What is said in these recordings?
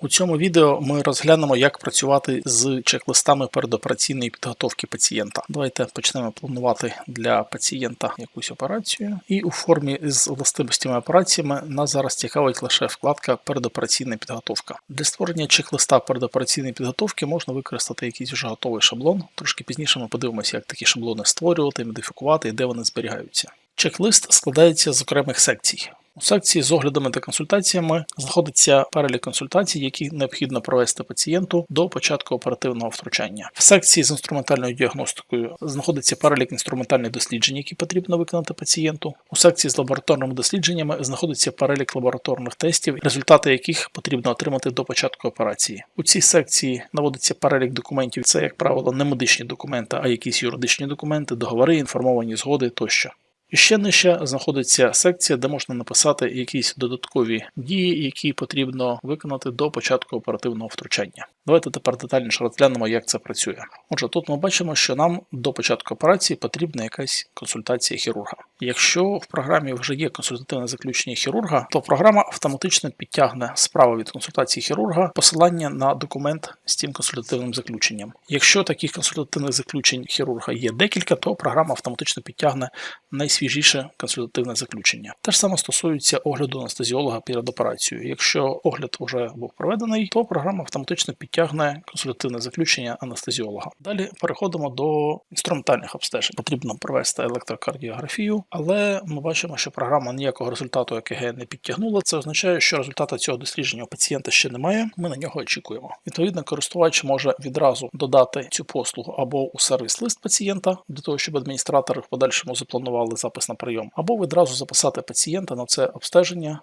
У цьому відео ми розглянемо, як працювати з чек-листами передопераційної підготовки пацієнта. Давайте почнемо планувати для пацієнта якусь операцію. І у формі з властивостями операціями нас зараз цікавить лише вкладка передопераційна підготовка. Для створення чек-листа передопераційної підготовки можна використати якийсь вже готовий шаблон. Трошки пізніше ми подивимося, як такі шаблони створювати, модифікувати і де вони зберігаються. Чек-лист складається з окремих секцій. У секції з оглядами та консультаціями знаходиться перелік консультацій, які необхідно провести пацієнту до початку оперативного втручання. В секції з інструментальною діагностикою знаходиться перелік інструментальних досліджень, які потрібно виконати пацієнту. У секції з лабораторними дослідженнями знаходиться перелік лабораторних тестів, результати яких потрібно отримати до початку операції. У цій секції наводиться перелік документів. Це, як правило, не медичні документи, а якісь юридичні документи, договори, інформовані згоди тощо. І ще нижче знаходиться секція, де можна написати якісь додаткові дії, які потрібно виконати до початку оперативного втручання. Давайте тепер детальніше розглянемо, як це працює. Отже, тут ми бачимо, що нам до початку операції потрібна якась консультація хірурга. Якщо в програмі вже є консультативне заключення хірурга, то програма автоматично підтягне справа від консультації хірурга посилання на документ з цим консультативним заключенням. Якщо таких консультативних заключень хірурга є декілька, то програма автоматично підтягне найсвіжіше консультативне заключення. Те ж саме стосується огляду анестезіолога перед операцією. Якщо огляд вже був проведений, то програма автоматично підтягне консультативне заключення анестезіолога. Далі переходимо до інструментальних обстежень. Потрібно провести електрокардіографію, але ми бачимо, що програма ніякого результату ЕКГ не підтягнула. Це означає, що результату цього дослідження у пацієнта ще немає. Ми на нього очікуємо. Відповідно, користувач може відразу додати цю послугу або у сервіс-лист пацієнта для того, щоб адміністратори в подальшому запланували запис на прийом, або відразу записати пацієнта на це обстеження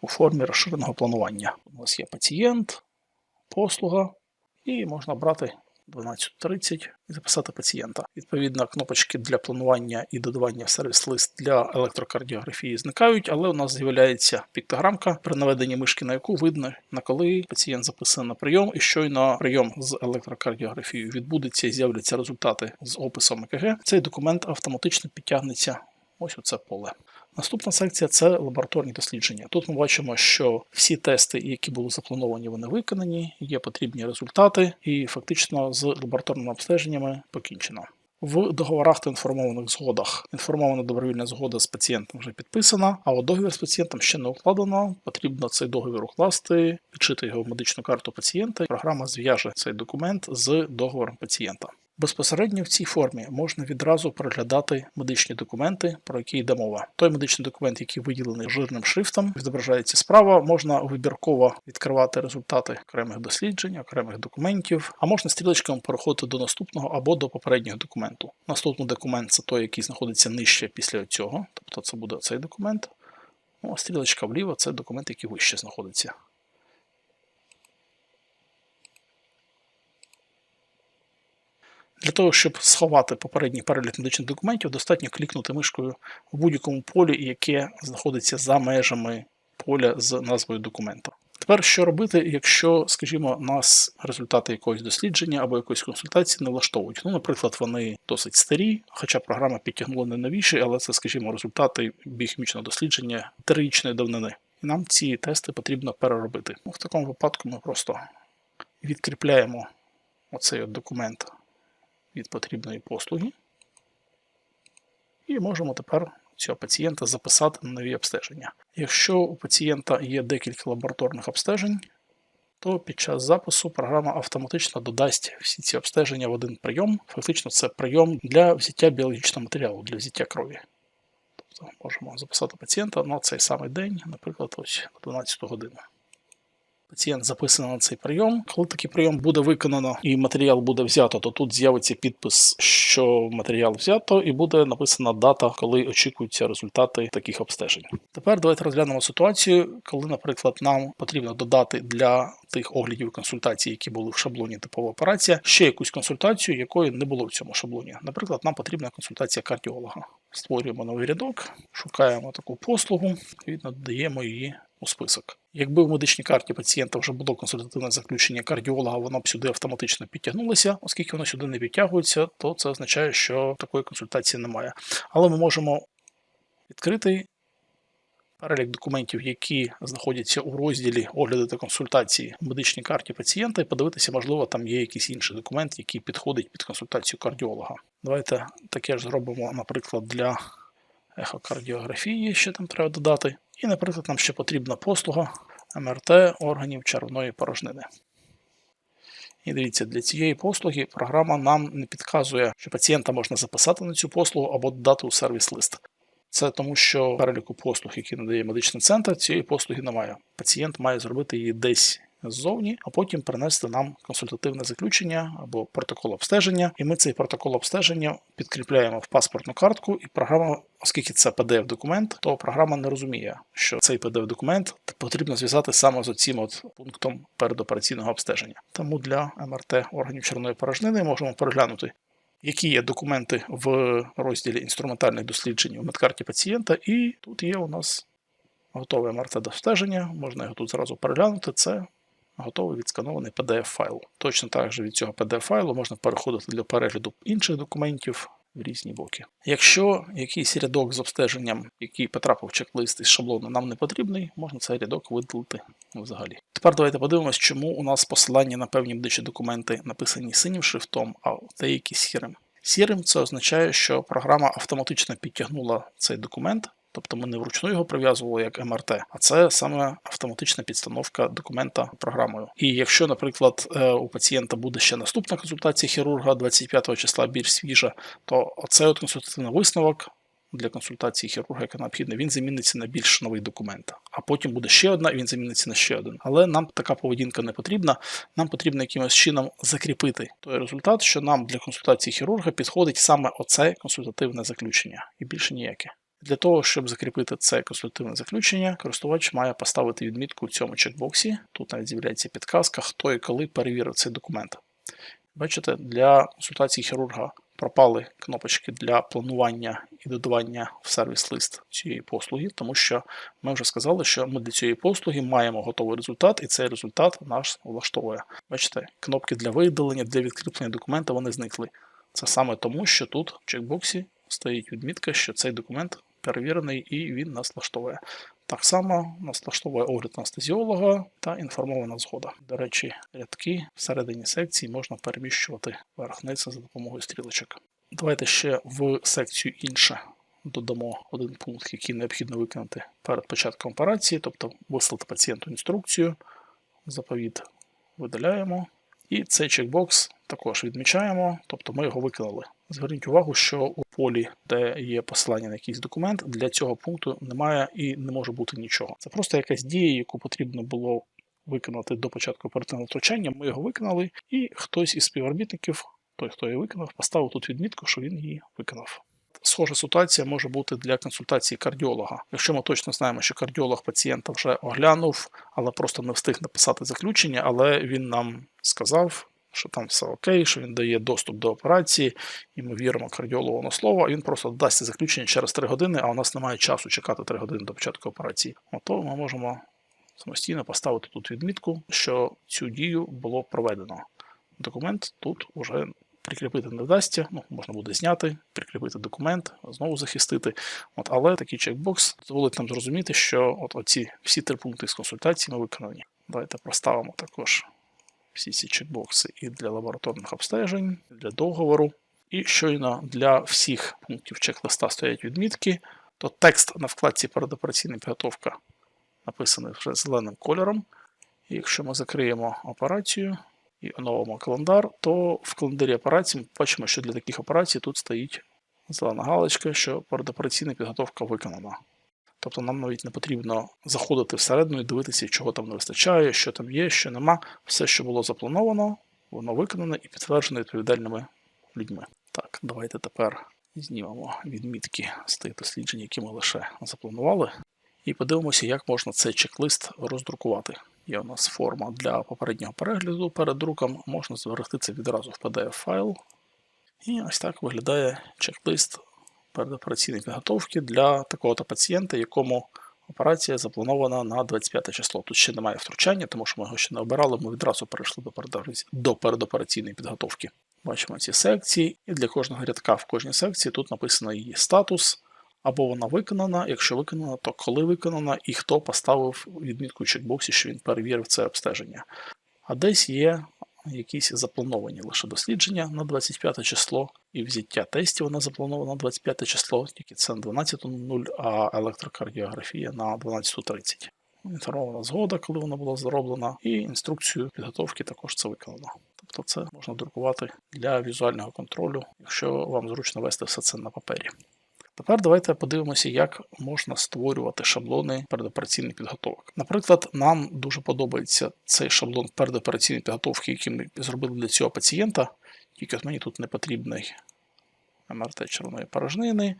у формі розширеного планування. У нас є пацієнт, послуга, і можна брати 12.30 і записати пацієнта. Відповідно, кнопочки для планування і додавання в сервіс-лист для електрокардіографії зникають, але у нас з'являється піктограмка, при наведенні мишки на яку видно, на коли пацієнт записаний на прийом, і щойно прийом з електрокардіографією відбудеться і з'являться результати з описом ЕКГ. Цей документ автоматично підтягнеться ось у це поле. Наступна секція це лабораторні дослідження. Тут ми бачимо, що всі тести, які були заплановані, вони виконані, є потрібні результати, і фактично з лабораторними обстеженнями покінчено. В договорах та інформованих згодах інформована добровільна згода з пацієнтом вже підписана, а от договір з пацієнтом ще не укладено. Потрібно цей договір укласти, підшити його в медичну карту пацієнта. Програма зв'яже цей документ з договором пацієнта. Безпосередньо в цій формі можна відразу проглядати медичні документи, про які йде мова. Той медичний документ, який виділений жирним шрифтом, відображається справа. Можна вибірково відкривати результати окремих досліджень, окремих документів, а можна стрілочками переходити до наступного або до попереднього документу. Наступний документ це той, який знаходиться нижче після цього, тобто це буде цей документ. Ну, а стрілочка вліво це документ, який вище знаходиться. Для того, щоб сховати попередній перелік медичних документів, достатньо клікнути мишкою в будь-якому полі, яке знаходиться за межами поля з назвою документа. Тепер що робити, якщо, скажімо, нас результати якогось дослідження або якоїсь консультації не влаштовують? Ну, наприклад, вони досить старі, хоча програма підтягнула не новіші, але це, скажімо, результати біохімічного дослідження трирічної давнини. І нам ці тести потрібно переробити. Ну, в такому випадку ми просто відкріпляємо оцей от документ від потрібної послуги. І можемо тепер цього пацієнта записати на нові обстеження. Якщо у пацієнта є декілька лабораторних обстежень, то під час запису програма автоматично додасть всі ці обстеження в один прийом. Фактично, це прийом для взяття біологічного матеріалу, для взяття крові. Тобто можемо записати пацієнта на цей самий день, наприклад, ось на 12 годину. Пацієнт записаний на цей прийом. Коли такий прийом буде виконано і матеріал буде взято, то тут з'явиться підпис, що матеріал взято, і буде написана дата, коли очікуються результати таких обстежень. Тепер давайте розглянемо ситуацію, коли, наприклад, нам потрібно додати для тих оглядів і консультацій, які були в шаблоні типова операція, ще якусь консультацію, якої не було в цьому шаблоні. Наприклад, нам потрібна консультація кардіолога. Створюємо новий рядок, шукаємо таку послугу, відповідно, додаємо її у список. Якби в медичній карті пацієнта вже було консультативне заключення кардіолога, воно б сюди автоматично підтягнулося, оскільки воно сюди не підтягується, то це означає, що такої консультації немає. Але ми можемо відкрити перелік документів, які знаходяться у розділі огляди та консультації в медичній карті пацієнта, і подивитися, можливо, там є якийсь інший документ, який підходить під консультацію кардіолога. Давайте таке ж зробимо, наприклад, для ехокардіографії, ще там треба додати. І, наприклад, нам ще потрібна послуга МРТ органів червної порожнини. І дивіться, для цієї послуги програма нам не підказує, що пацієнта можна записати на цю послугу або додати у сервіс-лист. Це тому, що переліку послуг, які надає медичний центр, цієї послуги немає. Пацієнт має зробити її десь ззовні, а потім принести нам консультативне заключення або протокол обстеження. І ми цей протокол обстеження підкріпляємо в паспортну картку, і програма, оскільки це pdf документ, то програма не розуміє, що цей pdf документ потрібно зв'язати саме з оцим от пунктом передопераційного обстеження. Тому для МРТ органів червоної порожнини можемо переглянути. Які є документи в розділі інструментальних досліджень у медкарті пацієнта, і тут є у нас готове МРТ обстеження, можна його тут зразу переглянути. Це готовий відсканований PDF-файл. Точно так же від цього PDF-файлу можна переходити для перегляду інших документів в різні боки. Якщо якийсь рядок з обстеженням, який потрапив в чек-лист із шаблону, нам не потрібний, можна цей рядок видалити взагалі. Тепер давайте подивимось, чому у нас посилання на певні медичні документи написані синім шрифтом, а деякі сірим. Сірим це означає, що програма автоматично підтягнула цей документ. Тобто ми не вручну його прив'язували як МРТ, а це саме автоматична підстановка документа програмою. І якщо, наприклад, е, у пацієнта буде ще наступна консультація хірурга 25 числа більш свіжа, то оцей от консультативний висновок для консультації хірурга, яка необхідна, він заміниться на більш новий документ. А потім буде ще одна, і він заміниться на ще один. Але нам така поведінка не потрібна. Нам потрібно якимось чином закріпити той результат, що нам для консультації хірурга підходить саме оце консультативне заключення, і більше ніяке. Для того, щоб закріпити це консультативне заключення, користувач має поставити відмітку в цьому чекбоксі. Тут навіть з'являється підказка, хто і коли перевірив цей документ. Бачите, для консультації хірурга пропали кнопочки для планування і додавання в сервіс-лист цієї послуги, тому що ми вже сказали, що ми для цієї послуги маємо готовий результат, і цей результат нас влаштовує. Бачите, кнопки для видалення, для відкріплення документа вони зникли. Це саме тому, що тут в чекбоксі стоїть відмітка, що цей документ перевірений і він нас влаштовує. Так само нас влаштовує огляд анестезіолога та інформована згода. До речі, рядки всередині секції можна переміщувати вверх-вниз за допомогою стрілочок. Давайте ще в секцію інше додамо один пункт, який необхідно виконати перед початком операції, тобто вислати пацієнту інструкцію, заповіт видаляємо. І цей чекбокс також відмічаємо, тобто ми його виконали. Зверніть увагу, що у полі, де є посилання на якийсь документ, для цього пункту немає і не може бути нічого. Це просто якась дія, яку потрібно було виконати до початку оперативного втручання. Ми його виконали, і хтось із співробітників, той, хто її виконав, поставив тут відмітку, що він її виконав. Схожа ситуація може бути для консультації кардіолога. Якщо ми точно знаємо, що кардіолог пацієнта вже оглянув, але просто не встиг написати заключення, але він нам сказав, що там все окей, що він дає доступ до операції, і ми віримо кардіологу на слово, він просто дасть заключення через 3 години, а у нас немає часу чекати 3 години до початку операції. Ото ми можемо самостійно поставити тут відмітку, що цю дію було проведено. Документ тут вже прикріпити не вдасться, ну, можна буде зняти, прикріпити документ, знову захистити. От, Але такий чекбокс дозволить нам зрозуміти, що от оці всі три пункти з консультації ми виконані. Давайте проставимо також всі ці чекбокси і для лабораторних обстежень, для договору. І щойно для всіх пунктів чек-листа стоять відмітки, то текст на вкладці передопераційна підготовка написаний вже зеленим кольором. І якщо ми закриємо операцію і оновимо календар, то в календарі операцій ми бачимо, що для таких операцій тут стоїть зелена галочка, що передопераційна підготовка виконана. Тобто нам навіть не потрібно заходити всередину і дивитися, чого там не вистачає, що там є, що нема. Все, що було заплановано, воно виконане і підтверджено відповідальними людьми. Так, давайте тепер знімемо відмітки з тих досліджень, які ми лише запланували. І подивимося, як можна цей чек-лист роздрукувати. Є у нас форма для попереднього перегляду перед друком, можна зберегти це відразу в PDF-файл. І ось так виглядає чек-лист передопераційної підготовки для такого-то пацієнта, якому операція запланована на 25 число. Тут ще немає втручання, тому що ми його ще не обирали, ми відразу перейшли до передопераційної підготовки. Бачимо ці секції, і для кожного рядка в кожній секції тут написано її статус або вона виконана, якщо виконана, то коли виконана і хто поставив відмітку в чекбоксі, що він перевірив це обстеження. А десь є якісь заплановані лише дослідження на 25 число, і взяття тестів вона запланована на 25 число, тільки це на 12.00, а електрокардіографія на 12.30. Інформована згода, коли вона була зроблена, і інструкцію підготовки також це виконано. Тобто це можна друкувати для візуального контролю, якщо вам зручно вести все це на папері. Тепер давайте подивимося, як можна створювати шаблони передопераційних підготовок. Наприклад, нам дуже подобається цей шаблон передопераційної підготовки, який ми зробили для цього пацієнта. Тільки от мені тут не потрібний МРТ червоної порожнини,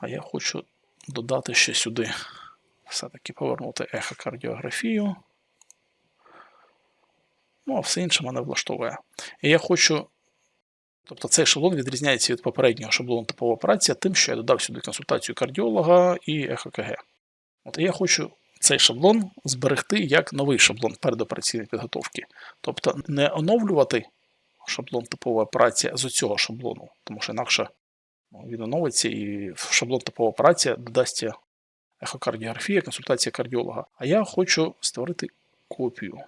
а я хочу додати ще сюди все-таки повернути ехокардіографію. Ну, а все інше мене влаштовує. І я хочу Тобто цей шаблон відрізняється від попереднього шаблону типова операція тим, що я додав сюди консультацію кардіолога і ЕХКГ. От і я хочу цей шаблон зберегти як новий шаблон передопераційної підготовки. Тобто не оновлювати шаблон типова операція з цього шаблону, тому що інакше ну, він оновиться і шаблон типова операція додасться ехокардіографія, консультація кардіолога. А я хочу створити копію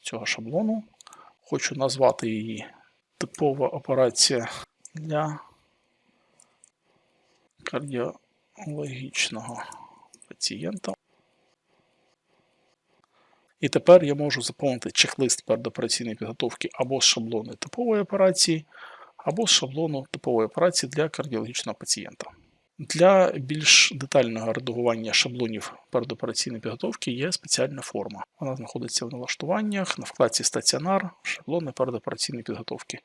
цього шаблону. Хочу назвати її типова операція для кардіологічного пацієнта. І тепер я можу заповнити чек-лист передопераційної підготовки або з шаблону типової операції, або з шаблону типової операції для кардіологічного пацієнта. Для більш детального редагування шаблонів передопераційної підготовки є спеціальна форма. Вона знаходиться в налаштуваннях на вкладці Стаціонар, шаблони передопераційної підготовки.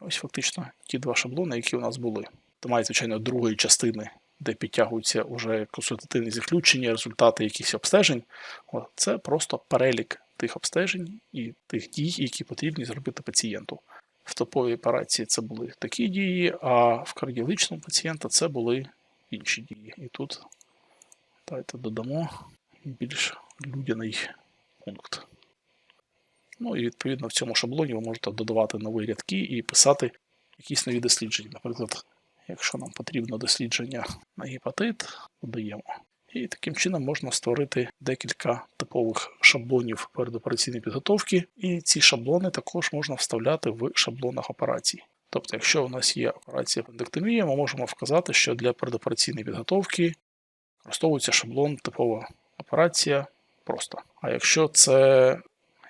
Ось фактично ті два шаблони, які у нас були. Немає, звичайно, другої частини, де підтягуються вже консультативні заключення, результати якихось обстежень. Це просто перелік тих обстежень і тих дій, які потрібні зробити пацієнту. В топовій операції це були такі дії, а в кардіологічному пацієнта це були інші дії. І тут давайте додамо більш людяний пункт. Ну і відповідно в цьому шаблоні ви можете додавати нові рядки і писати якісь нові дослідження. Наприклад, якщо нам потрібно дослідження на гепатит, додаємо. І таким чином можна створити декілька типових шаблонів передопераційної підготовки, і ці шаблони також можна вставляти в шаблонах операцій. Тобто, якщо у нас є операція апендектомія, ми можемо вказати, що для передопераційної підготовки використовується шаблон типова операція просто. А якщо це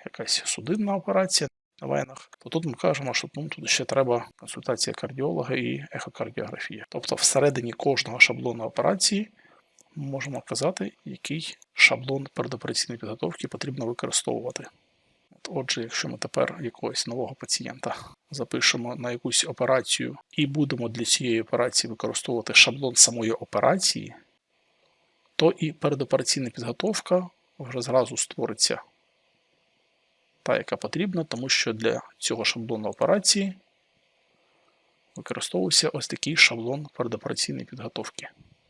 якась судинна операція на венах, то тут ми кажемо, що ну, тут ще треба консультація кардіолога і ехокардіографія. Тобто всередині кожного шаблону операції ми можемо казати, який шаблон передопераційної підготовки потрібно використовувати. Отже, якщо ми тепер якогось нового пацієнта запишемо на якусь операцію і будемо для цієї операції використовувати шаблон самої операції, то і передопераційна підготовка вже зразу створиться та, яка потрібна, тому що для цього шаблону операції використовувався ось такий шаблон передопераційної підготовки.